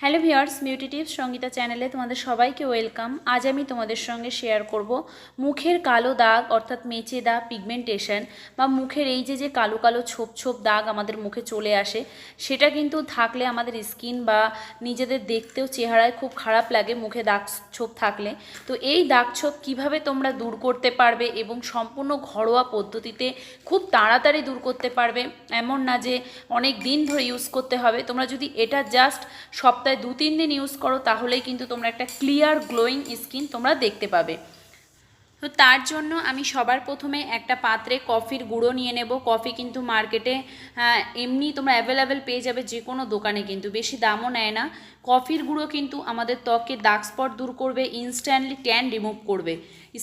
Hello viewers beauty tips Sangeeta চ্যানেলে তোমাদের সবাইকে ওয়েলকাম। আজ আমি তোমাদের সঙ্গে শেয়ার করব মুখের কালো দাগ, অর্থাৎ মেচে দাগ পিগমেন্টেশন বা মুখের এই যে যে কালো কালো ছোপ ছোপ দাগ আমাদের মুখে চলে আসে, সেটা কিন্তু থাকলে আমাদের স্কিন বা নিজেদের দেখতেও চেহারায় খুব খারাপ লাগে মুখে দাগ ছোপ থাকলে। তো এই দাগ ছোপ কীভাবে তোমরা দূর করতে পারবে এবং সম্পূর্ণ ঘরোয়া পদ্ধতিতে খুব তাড়াতাড়ি দূর করতে পারবে? এমন না যে অনেক দিন ধরে ইউজ করতে হবে। তোমরা যদি এটা জাস্ট সপ্তাহে দু, তিন দিন ইউজ করো, তাহলেই কিন্তু তোমরা একটা ক্লিয়ার গ্লোয়িং স্কিন তোমরা দেখতে পাবে। তো তার জন্য আমি সবার প্রথমে একটা পাত্রে কফির গুঁড়ো নিয়ে নেব। কফি কিন্তু মার্কেটে এমনি তোমরা অ্যাভেলেবেল পেয়ে যাবে যে কোনো দোকানে কিন্তু, বেশি দামও নেয় না। কফির গুঁড়ো কিন্তু আমাদের ত্বকে দাগ স্পট দূর করবে ইনস্ট্যান্টলি ট্যান রিমুভ করবে।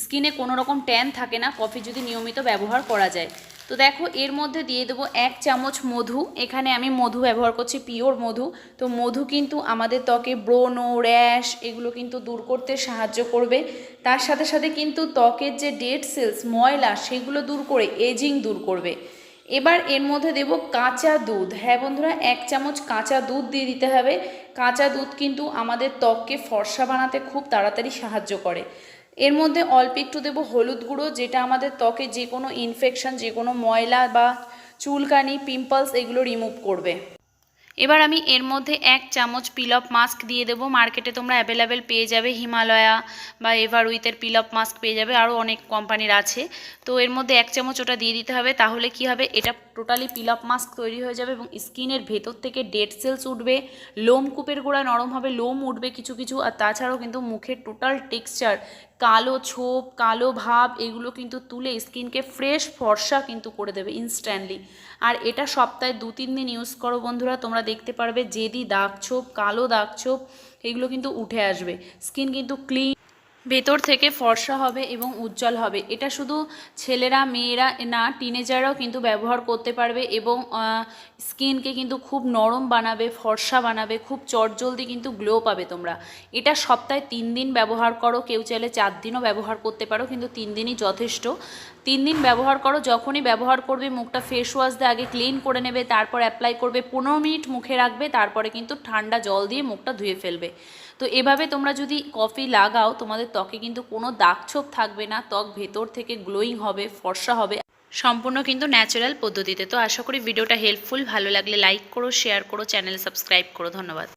স্কিনে কোনো রকম ট্যান থাকে না কফি যদি নিয়মিত ব্যবহার করা যায়। তো দেখো, এর মধ্যে দিয়ে দেবো এক চামচ মধু। এখানে আমি মধু ব্যবহার করছি, পিওর মধু। তো মধু কিন্তু আমাদের ত্বকে ব্রণ, র্যাশ এগুলো কিন্তু দূর করতে সাহায্য করবে। তার সাথে সাথে কিন্তু ত্বকের যে ডেড সেলস, ময়লা, সেগুলো দূর করে, এজিং দূর করবে। এবার এর মধ্যে দেব কাঁচা দুধ। হ্যাঁ বন্ধুরা, এক চামচ কাঁচা দুধ দিয়ে দিতে হবে। কাঁচা দুধ কিন্তু আমাদের ত্বককে ফর্সা বানাতে খুব তাড়াতাড়ি সাহায্য করে। এর মধ্যে অল্প একটু দেবো হলুদ গুঁড়ো, যেটা আমাদের ত্বকে যে কোনো ইনফেকশান যে কোনো ময়লা বা চুলকানি পিম্পলস এগুলো রিমুভ করবে। এবার আমি এর মধ্যে এক চামচ পিল অফ মাস্ক দিয়ে দেবো। মার্কেটে তোমরা অ্যাভেলেবেল পেয়ে যাবে। হিমালয়া বা এভার উইথের পিল অফ মাস্ক পেয়ে যাবে। আরও অনেক কোম্পানির আছে। তো এর মধ্যে এক চামচ ওটা দিয়ে দিতে হবে। তাহলে কি হবে? এটা টোটালি পিল অফ মাস্ক তৈরি হয়ে যাবে এবং স্কিনের ভেতর থেকে ডেড সেলস উঠবে। লোম কূপের গোড়া নরম হবে, লোম উঠবে কিছু কিছু। আর তাছাড়াও কিন্তু মুখের টোটাল টেক্সচার কালো ছোপ, কালো ভাব, এগুলো কিন্তু তুলে স্কিনকে ফ্রেশ ফর্সা কিন্তু করে দেবে ইনস্ট্যান্টলি আর এটা সপ্তাহে দু, তিন দিন ইউজ করো বন্ধুরা। তোমরা দেখতে পারবে, জেদি দাগ ছোপ, কালো দাগ ছোপ, এগুলো কিন্তু উঠে আসবে। স্কিন কিন্তু ক্লিন ভেতর থেকে ফর্সা হবে এবং উজ্জ্বল হবে। এটা শুধু ছেলেরা, মেয়েরা না টিনেজাররাও কিন্তু ব্যবহার করতে পারবে এবং স্কিনকে কিন্তু খুব নরম বানাবে, ফর্সা বানাবে, খুব চটজলদি কিন্তু গ্লো পাবে তোমরা। এটা সপ্তাহে তিন দিন ব্যবহার করো, কেউ চাইলে চার দিনও ব্যবহার করতে পারো, কিন্তু তিন দিনই যথেষ্ট। তিন দিন ব্যবহার করো, যখনই ব্যবহার করবে, মুখটা ফেস ওয়াশ দিয়ে আগে ক্লিন করে নেবে, তারপর অ্যাপ্লাই করবে, পনেরো মিনিট মুখে রাখবে, তারপরে কিন্তু ঠান্ডা জল দিয়ে মুখটা ধুয়ে ফেলবে। তো এভাবে তোমরা যদি কফি লাগাও, তোমাদের ত্বকে কিন্তু কোনো দাগ ছোপ থাকবে না, ত্বক ভেতর থেকে গ্লোয়িং হবে, ফর্সা হবে। সম্পূর্ণ কিন্তু ন্যাচারাল পদ্ধতিতে। তো আশা করি ভিডিওটা হেল্পফুল ভালো লাগলে লাইক করো শেয়ার করো চ্যানেল সাবস্ক্রাইব করো। ধন্যবাদ।